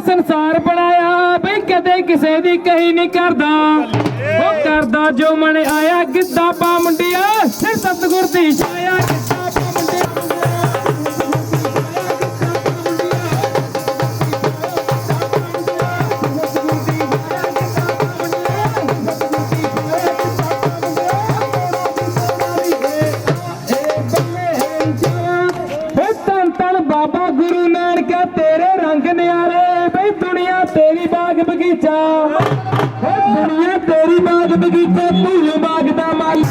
ਸੰਸਾਰ ਬਣਾਇਆ, ਬਈ ਕਦੇ ਕਿਸੇ ਦੀ ਕਹੀ ਨਹੀਂ ਕਰਦਾ। ਉਹ ਕਰਦਾ ਜੋ ਮਨ ਆਇਆ, ਗਿੱਧਾ ਪਾ ਮੁੰਡਿਆ ਸਿਰ ਸਤਗੁਰ ਦੀ ਛਾਇਆ ਬਾਬਾ ਗੁਰੂ ਨਾਨਕ ਤੇਰੇ ਰੰਗ ਨਿਆਰੇ। ਤੇਰੀ ਬਾਗ ਬਗੀਚਾ। ਦੁਨੀਆ ਤੇਰੀ ਬਾਗ ਬਗੀਚਾ ਤੂੰ ਬਾਗ ਦਾ ਮਾਲੀ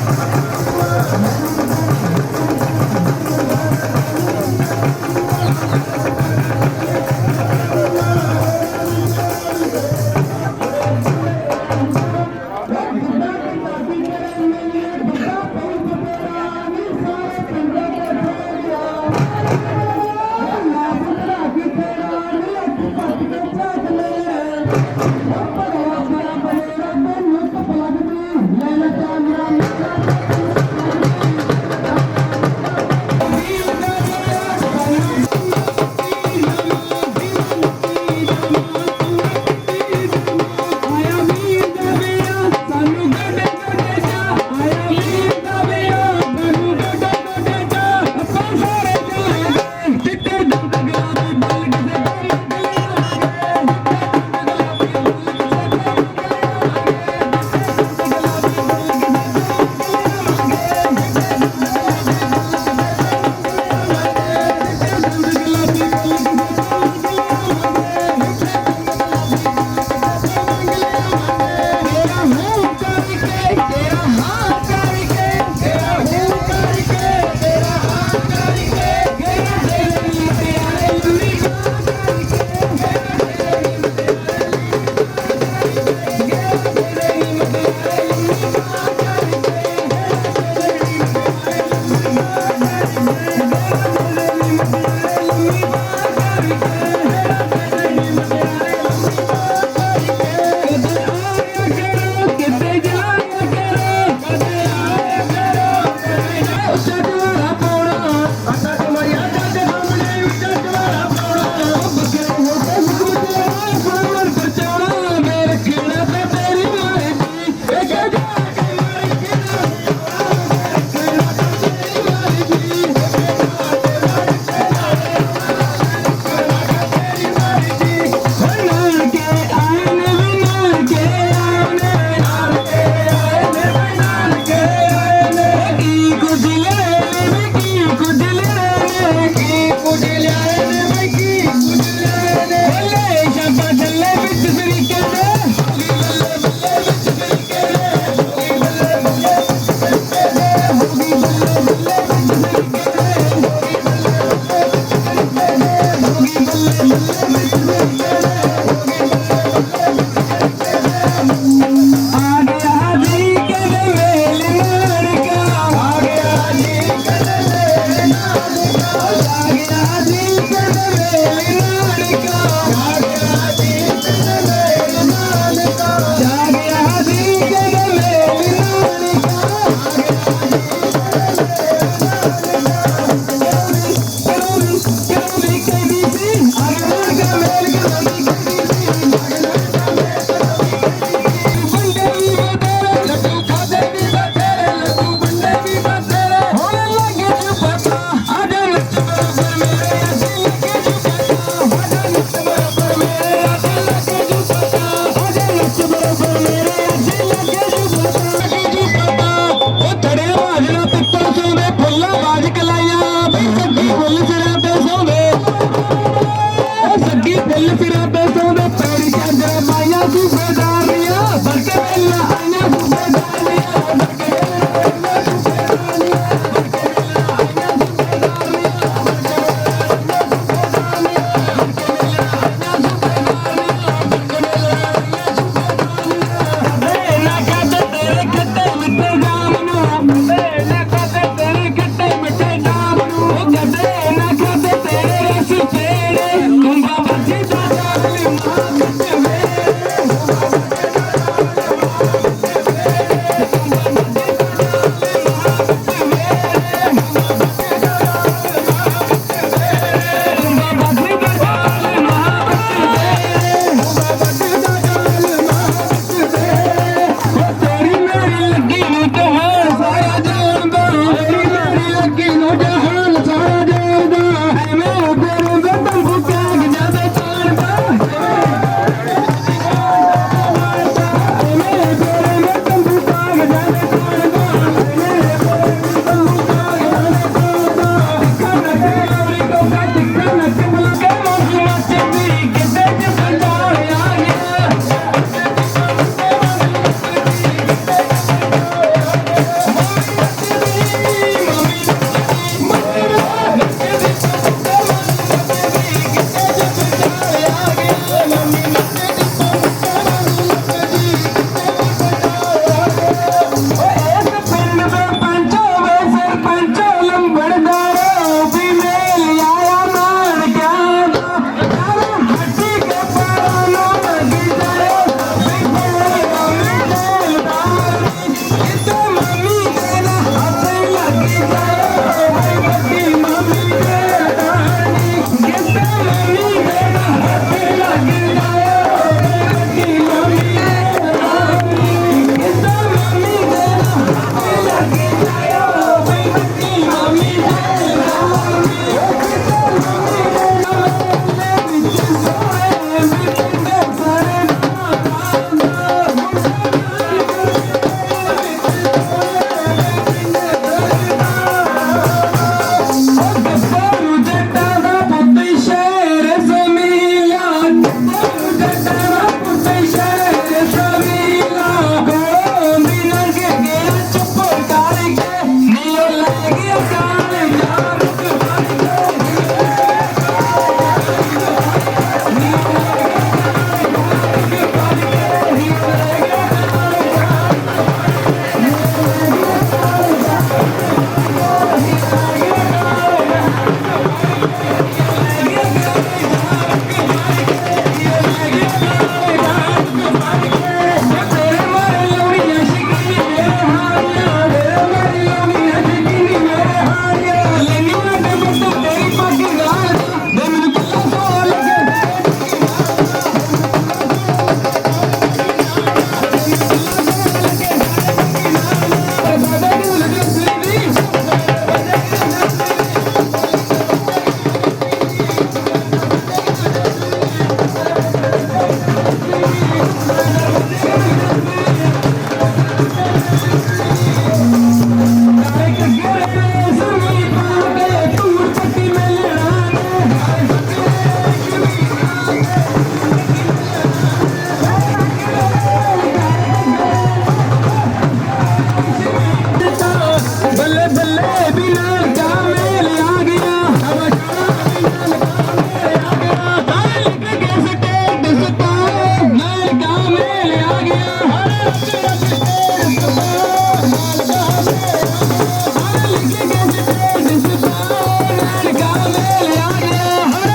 मेले आगे हमारे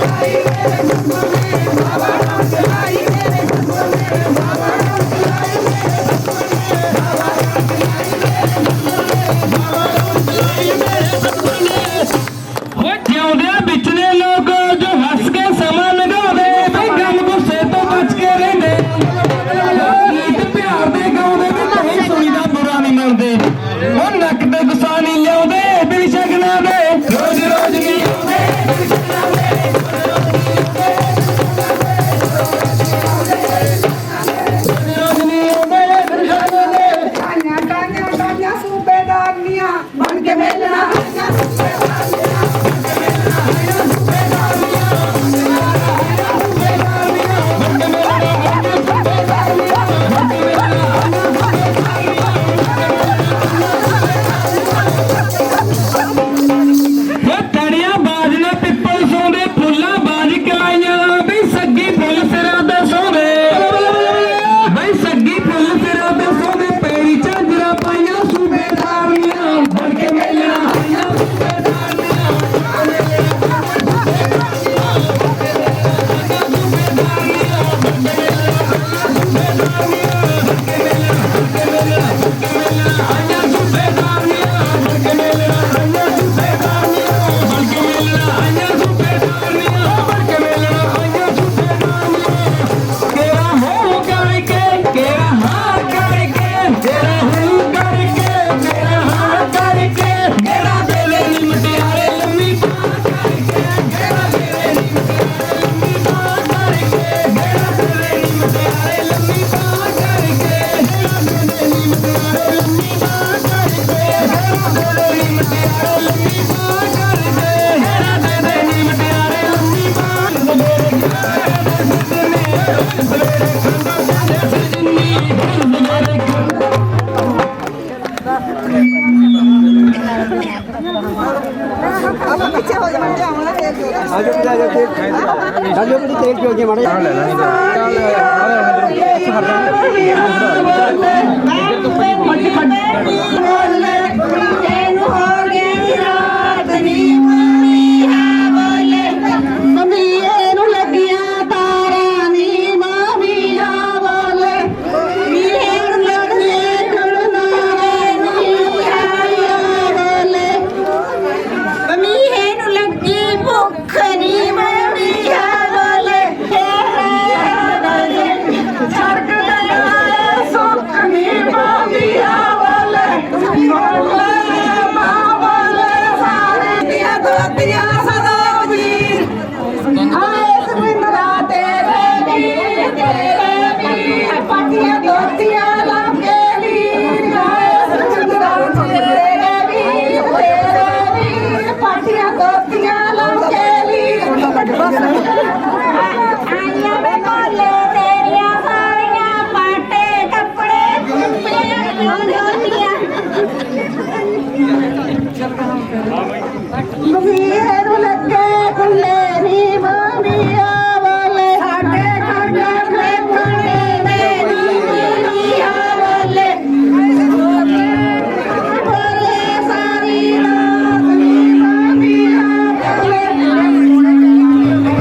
Thank you. Thank you.